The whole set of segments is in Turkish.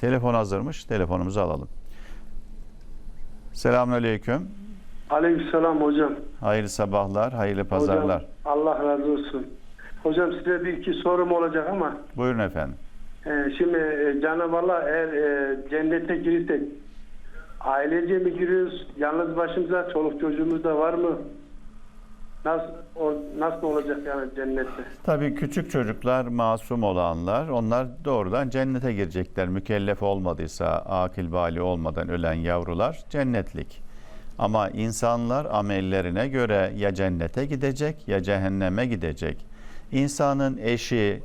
Telefon hazırmış. Telefonumuzu alalım. Selamünaleyküm. Aleykümselam hocam. Hayırlı sabahlar, hayırlı pazarlar. Hocam, Allah razı olsun. Hocam size bir iki sorum olacak ama Buyurun efendim. e, şimdi e, Cenab-ı Allah eğer e, cennete girirsek ailece mi giriyoruz? Yalnız başımıza çoluk çocuğumuz da var mı? Nasıl o, nasıl olacak yani cennette? Tabii küçük çocuklar, masum olanlar, onlar doğrudan cennete girecekler. Mükellef olmadıysa, akil bali olmadan ölen yavrular cennetlik. Ama insanlar amellerine göre ya cennete gidecek ya cehenneme gidecek. İnsanın eşi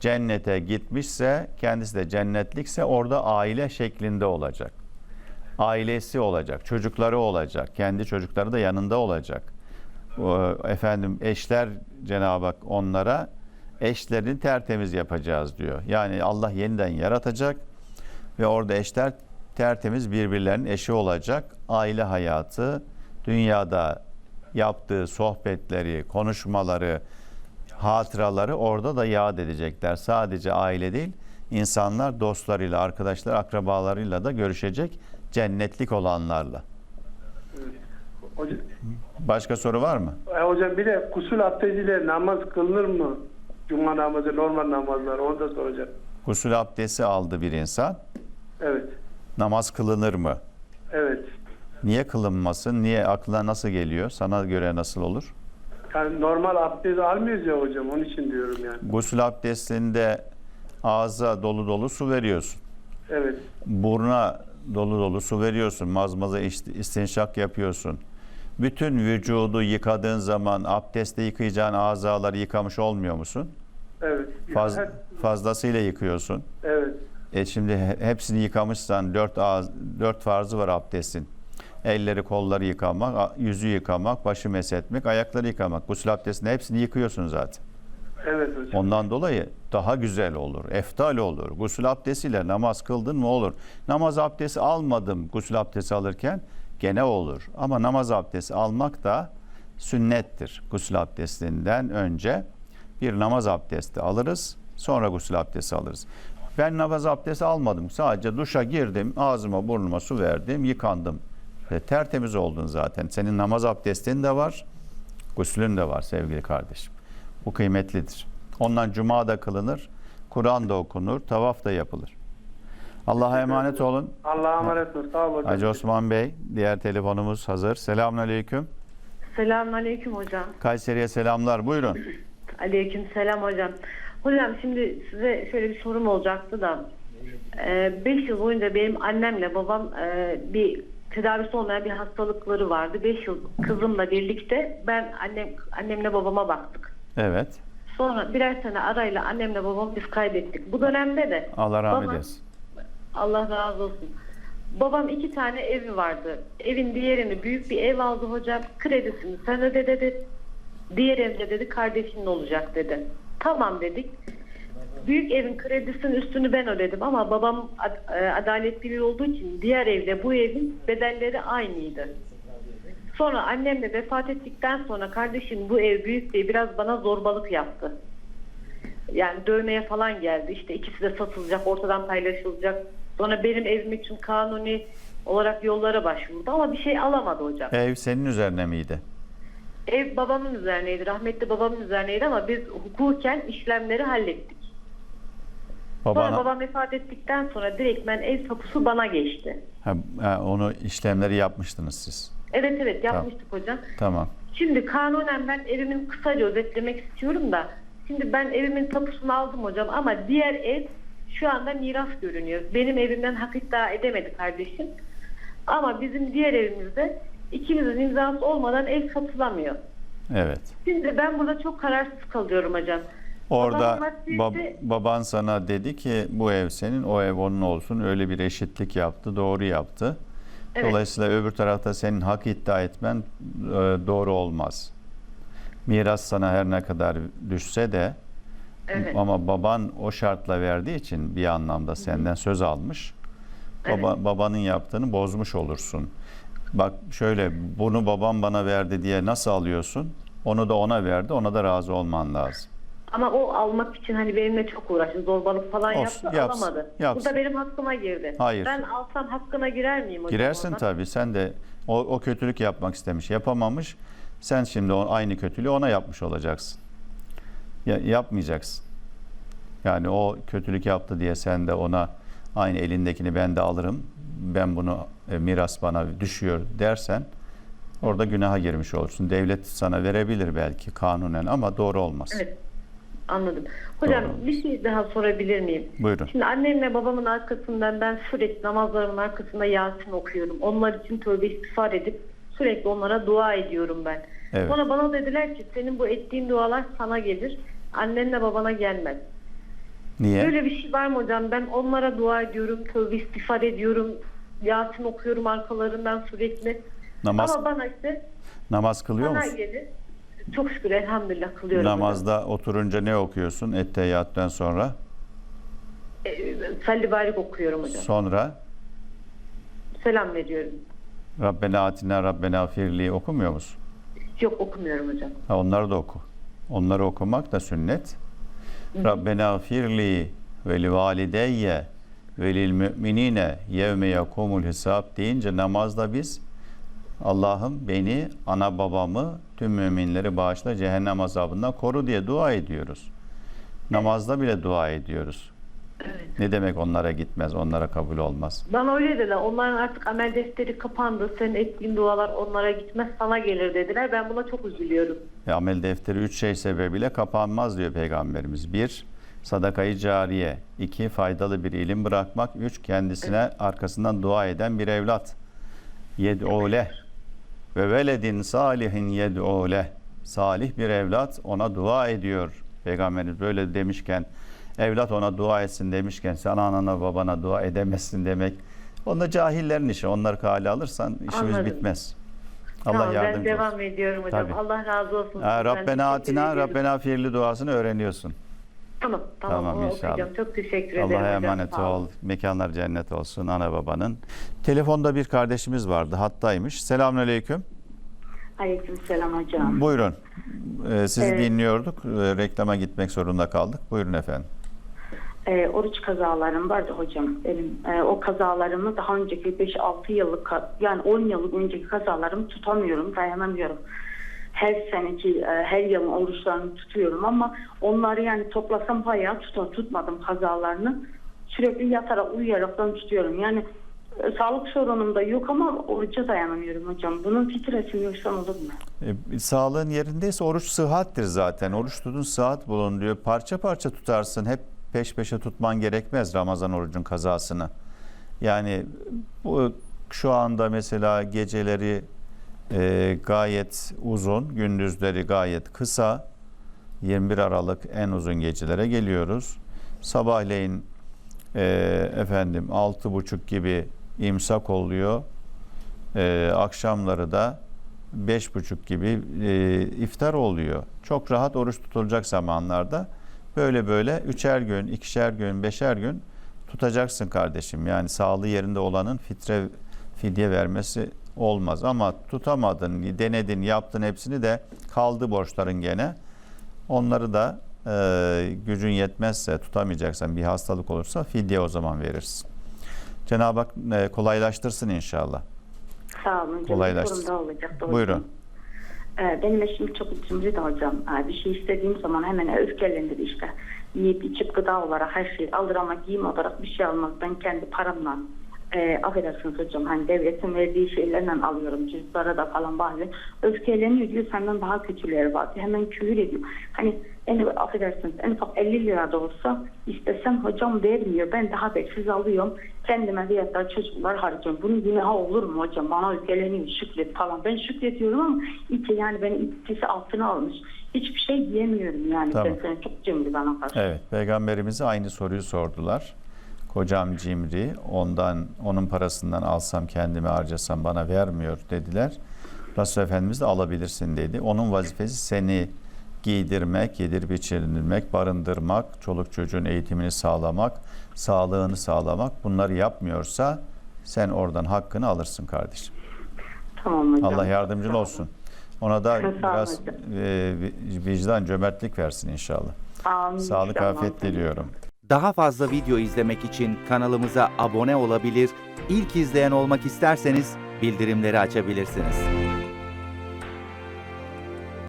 cennete gitmişse, kendisi de cennetlikse orada aile şeklinde olacak. Ailesi olacak, çocukları olacak, kendi çocukları da yanında olacak. Efendim eşler Cenab-ı Hak onlara eşlerini tertemiz yapacağız diyor. Yani Allah yeniden yaratacak ve orada eşler tertemiz birbirlerinin eşi olacak. Aile hayatı dünyada yaptığı sohbetleri, konuşmaları, hatıraları orada da yad edecekler. Sadece aile değil, insanlar dostlarıyla, arkadaşlar, akrabalarıyla da görüşecek cennetlik olanlarla. Hocam, Başka soru var mı? e, hocam bir de kusul abdestiyle namaz kılınır mı? Cuma namazı, normal namazlar onu da soracağım. Gusül abdesti aldı bir insan. Evet. Namaz kılınır mı? Evet. Niye kılınmasın? Niye aklına nasıl geliyor? Sana göre nasıl olur? Yani normal abdest almıyoruz ya hocam onun için diyorum yani. Gusül abdestinde ağza dolu dolu su veriyorsun. Evet. Buruna dolu dolu su veriyorsun. Mazmaza ist- istinşak yapıyorsun. Bütün vücudu yıkadığın zaman abdestte yıkayacağın azaları yıkamış olmuyor musun? Evet. Faz, fazlasıyla yıkıyorsun. Evet. E şimdi he- hepsini yıkamışsan dört, ağız, dört farzı var abdestin. Elleri kolları yıkamak, yüzü yıkamak, başı mesetmek, ayakları yıkamak. Gusül abdestinde hepsini yıkıyorsun zaten. Evet hocam. Ondan dolayı daha güzel olur, eftal olur. Gusül abdestiyle namaz kıldın mı olur. Namaz abdesti almadım gusül abdesti alırken gene olur. Ama namaz abdesti almak da sünnettir. Gusül abdestinden önce bir namaz abdesti alırız, sonra gusül abdesti alırız. Ben namaz abdesti almadım. Sadece duşa girdim, ağzıma burnuma su verdim, yıkandım. Ve tertemiz oldun zaten. Senin namaz abdestin de var, guslün de var sevgili kardeşim. Bu kıymetlidir. Ondan cuma da kılınır, Kur'an da okunur, tavaf da yapılır. Allah'a emanet olun. Allah'a emanet olun. Sağ olun hocam. Hacı Osman Bey, diğer telefonumuz hazır. Selamünaleyküm. Selamünaleyküm hocam. Kayseri'ye selamlar. Buyurun. Aleyküm selam hocam. Hocam şimdi size şöyle bir sorum olacaktı da 5 yıl boyunca benim annemle babam e, bir tedavisi olmayan bir hastalıkları vardı. 5 yıl kızımla birlikte ben annem annemle babama baktık. Evet. Sonra birer sene arayla annemle babamı biz kaybettik. Bu dönemde de Allah rahmet eylesin. Allah razı olsun. Babam iki tane evi vardı. Evin diğerini büyük bir ev aldı hocam. Kredisini sen öde dedi. Diğer evde dedi kardeşinin olacak dedi. Tamam dedik. Büyük evin kredisinin üstünü ben ödedim ama babam e, adaletli biri olduğu için diğer evle bu evin bedelleri aynıydı. Sonra annem de vefat ettikten sonra kardeşim bu ev büyük diye biraz bana zorbalık yaptı. Yani dövmeye falan geldi. İşte ikisi de satılacak, ortadan paylaşılacak. Sonra benim evim için kanuni olarak yollara başvurdu ama bir şey alamadı hocam. Ev senin üzerine miydi? Ev babamın üzerineydi, rahmetli babamın üzerineydi ama biz hukuken işlemleri hallettik. Sonra Babana, babam vefat ettikten sonra direktmen ev tapusu bana geçti. ha, ha, onu işlemleri yapmıştınız siz. Evet evet yapmıştık hocam. Tamam. Şimdi kanunen ben evimin kısaca özetlemek istiyorum da şimdi ben evimin tapusunu aldım hocam ama diğer ev şu anda miras görünüyor. Benim evimden hak iddia edemedi kardeşim. Ama bizim diğer evimizde ikimizin imzası olmadan ev satılamıyor. Evet. Şimdi ben burada çok kararsız kalıyorum hocam. Orada vasiyeti- bab- baban sana dedi ki bu ev senin, o ev onun olsun. Öyle bir eşitlik yaptı, doğru yaptı. Evet. Dolayısıyla öbür tarafta senin hak iddia etmen e, doğru olmaz. Miras sana her ne kadar düşse de Evet. ama baban o şartla verdiği için bir anlamda senden söz almış. Baba, babanın yaptığını bozmuş olursun. Bak şöyle bunu babam bana verdi diye nasıl alıyorsun? Onu da ona verdi, ona da razı olman lazım. Ama o almak için hani benimle çok uğraştı. Zorbalık falan Olsun, yaptı. yapsın, alamadı. yapsın. Bu da benim hakkıma girdi. Hayır. Ben alsam hakkına girer miyim hocam? Girersin orada? tabii. Sen de o, o kötülük yapmak istemiş, yapamamış. Sen şimdi o, aynı kötülüğü ona yapmış olacaksın. Ya, yapmayacaksın. Yani o kötülük yaptı diye sen de ona aynı elindekini ben de alırım. Ben bunu e, miras bana düşüyor dersen orada günaha girmiş olursun. Devlet sana verebilir belki kanunen ama doğru olmaz. Evet. Anladım. Hocam Doğru. bir şey daha sorabilir miyim? Buyurun. Şimdi annemle babamın arkasından ben sürekli namazlarımın arkasında Yasin okuyorum. Onlar için tövbe istiğfar edip sürekli onlara dua ediyorum ben. Evet. Sonra bana dediler ki senin bu ettiğin dualar sana gelir. Annenle babana gelmez. Niye? Böyle bir şey var mı hocam? Ben onlara dua ediyorum, tövbe istiğfar ediyorum. Yasin okuyorum arkalarından sürekli. Namaz Ama bana işte namaz kılıyor bana musun? gelir. Çok şükür elhamdülillah kılıyorum. hocam. Namazda oturunca ne okuyorsun? Etteyyattan sonra. Ee, Salli barik okuyorum hocam. Sonra Selam veriyorum. Rabbena atina Rabbena firli okumuyor musun? Yok okumuyorum hocam. Ha, onları da oku. Onları okumak da sünnet. Rabbena firli ve li valideyye ve lil müminine yevme yakumul hesab deyince namazda biz Allah'ım beni, ana babamı, tüm müminleri bağışla cehennem azabından koru diye dua ediyoruz. Namazda bile dua ediyoruz. Ne demek onlara gitmez, onlara kabul olmaz. Bana öyle dediler. Onların artık amel defteri kapandı. Senin ettiğin dualar onlara gitmez sana gelir dediler. Ben buna çok üzülüyorum. Ve amel defteri üç şey sebebiyle kapanmaz diyor Peygamberimiz. Bir, sadakayı cariye. iki faydalı bir ilim bırakmak. Üç, kendisine arkasından dua eden bir evlat. Yed'ule ve veledin salihin yed'ule. Salih bir evlat ona dua ediyor. Peygamberimiz böyle demişken, evlat ona dua etsin demişken, sen anana babana dua edemezsin demek. Onda cahillerin işi. Onları kale alırsan işimiz Anladım. bitmez. Allah tamam ben yardımcı olsun. devam ediyorum hocam. Tabii. Allah razı olsun. Ha. Rabbena atina. Rabbena firli duasını öğreniyorsun. Tamam tamam, Tamam, inşallah. okuyacağım. Çok teşekkür ederim Allah'a hocam. emanet olun. ol. Mekanlar cennet olsun ana babanın. Telefonda bir kardeşimiz vardı. Hattaymış. Selamünaleyküm. Aleykümselam hocam. Buyurun. Ee, sizi Evet. dinliyorduk. Ee, reklama gitmek zorunda kaldık. Buyurun efendim. Ee, oruç kazalarım vardı hocam. Benim e, o kazalarımı daha önceki 5-6 yıllık yani 10 yıllık önceki kazalarımı tutamıyorum, dayanamıyorum. Her seneki, e, her yılın oruçlarını tutuyorum ama onları yani toplasam bayağı tutar, tutmadım kazalarını. Sürekli yatarak, uyuyaraktan tutuyorum. Yani e, sağlık sorunum da yok ama oruca dayanamıyorum hocam. Bunun fitresini yorsam olur mu? Ee, sağlığın yerindeyse oruç sıhhattir zaten. Oruç tutun sıhhat bulun diyor. Parça parça tutarsın. Hep peş peşe tutman gerekmez Ramazan orucun kazasını. Yani bu şu anda mesela geceleri e, gayet uzun, gündüzleri gayet kısa. 21 Aralık en uzun gecelere geliyoruz. Sabahleyin e, efendim altı buçuk gibi imsak oluyor. E, akşamları da beş buçuk gibi e, iftar oluyor. Çok rahat oruç tutulacak zamanlarda böyle böyle üçer gün, ikişer gün, beşer gün tutacaksın kardeşim. Yani sağlığı yerinde olanın fitre fidye vermesi olmaz ama tutamadın, denedin, yaptın hepsini de kaldı borçların gene. Onları da e, gücün yetmezse tutamayacaksan bir hastalık olursa fidye o zaman verirsin. Cenab-ı Hak e, kolaylaştırsın inşallah. Sağ olun olacaktı hocam. Buyurun. Ee, Benim eşim çok cimri hocam. Ee, Bir şey istediğim zaman hemen öfkelenir işte. Yiyip içip gıda olarak her şeyi alır ama giyim olarak bir şey almaz. Ben kendi paramla e, affedersiniz hocam hani devletin verdiği şeylerle alıyorum cüzlara da falan bazen öfkeleniyor diyor senden daha kötüleri var hemen küfür ediyor hani en affedersiniz. En ufak 50 lira da olsa istesem hocam vermiyor. Ben daha habersiz alıyorum. Kendime da çocuklar harcıyorum. Bunun günahı olur mu hocam? Bana öfkeleniyor şükret falan. Ben şükrediyorum ama içi yani beni içisi altına almış. Hiçbir şey diyemiyorum yani. Tamam. ben seni çok cimri bana karşı. Evet, peygamberimize aynı soruyu sordular. Kocam cimri, ondan onun parasından alsam kendime harcasam bana vermiyor dediler. Resul Efendimiz de alabilirsin dedi. Onun vazifesi seni giydirmek, yedirip içirmek, barındırmak, çoluk çocuğun eğitimini sağlamak, sağlığını sağlamak. Bunları yapmıyorsa sen oradan hakkını alırsın kardeşim. tamam hocam Allah yardımcın olsun. Ona da Sağ biraz hocam. e, vicdan, cömertlik versin inşallah. Amin. Sağlık inşallah. afiyet diliyorum. Daha fazla video izlemek için kanalımıza abone olabilir, ilk izleyen olmak isterseniz bildirimleri açabilirsiniz.